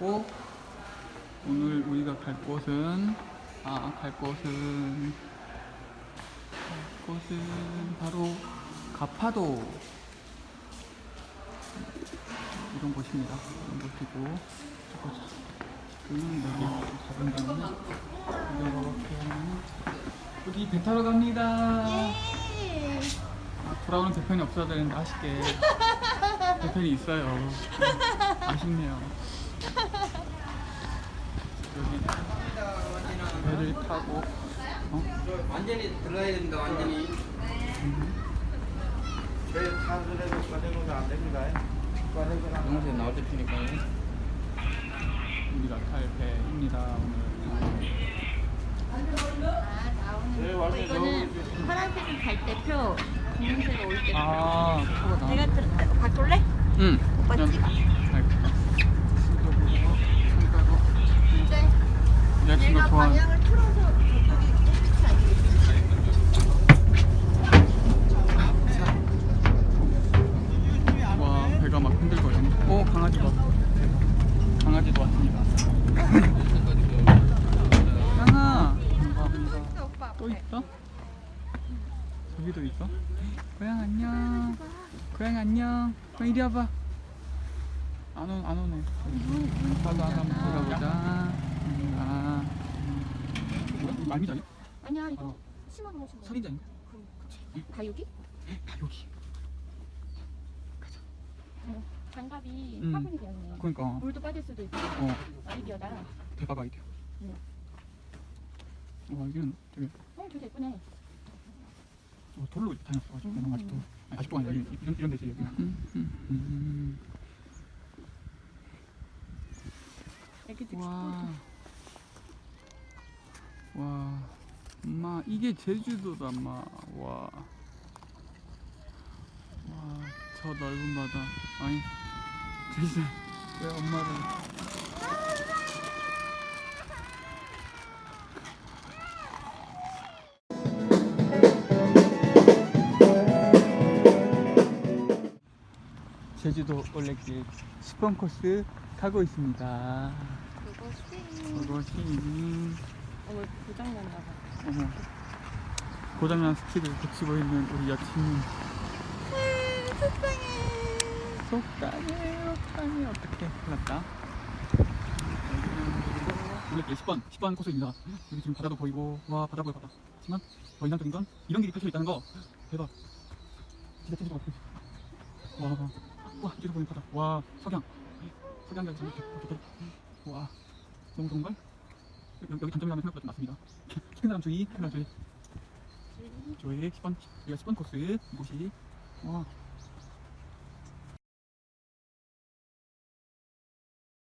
있고 오늘 우리가 갈 곳은 아 갈 곳은 갈 곳은 바로 가파도 이런 곳입니다. 이런 곳이고. 지금 여기 가본 다음에 이렇게 하면 여기 배 타러 갑니다. 예. 아, 돌아오는 대편이 없어야 되는데 아쉽게 대편이 있어요. 아쉽네요. 여기 배를 타고 어? 완전히 들어야 됩니다. 완전히. 배 타서라도 꺼내놓으면 안 됩니다. 영상에 나올 때 피니까요. 우리가 탈 배입니다 오늘. 아, 나오는 네, 거. 완전 이거는 파란색은 갈 때표, 분홍색은 올 때표. 아. 내가 들, 바꿀래? 응. 오빠 찍어. 갈게. 신도부로 참가로. 근데 깨끗이 아니겠지? 와 배가 막 흔들거리네. 오 강아지 봐. 강아지도 왔습니다. 하나. 또 있어? 저기도 있어? 고양 안녕. 고양 안녕. 어, 이리 와봐. 안, 오, 안 오네. 하나 한번 들어보자. 음, 아. 뭐야? 이거 말미잘이? 아니야, 이거 어. 심어 놓으신 거. 살인자인가? 다육이? 다 여기. 장갑이 음. 화분이 되었네. 그러니까. 물도 빠질 수도 있고. 어. 아이디어다. 대박 아이디어. 응. 와 여기는 되게 어, 되게 예쁘네. 어, 돌로 다녔어가지고 음. 아직도 아니, 아직도 아니라 이- 이런 이런 데지 여기. 애기들 와. 와. 엄마 이게 제주도다 엄마. 와. 와. 저 넓은 바다. 아니. 제주 왜 엄마를 제주도 올레길 10번 코스 가고 있습니다. 그것이 그것이 어, 고장난다. 봐. 어머 고장난 스키를 고치고 있는 우리 여친님. 속상해. 속상해 속상해. 어떡해. 큰일났다. 원래 10번 10번 코스입니다. 여기 지금 바다도 보이고 와 바다 보여 바다. 하지만 더 인상적인 건 이런 길이 펼쳐져 있다는 거. 대박. 진짜 제주도 같아. 와 와. 뒤로 보이는 바다. 와 석양. 석양까지 이렇게 이렇게 와 너무 좋은걸? 여기, 여기 단점이라면 생각보다 좀 많습니다. 큰 사람 주의 큰 사람 주의. 저희 10번 우리가 10번 코스 이곳이. 와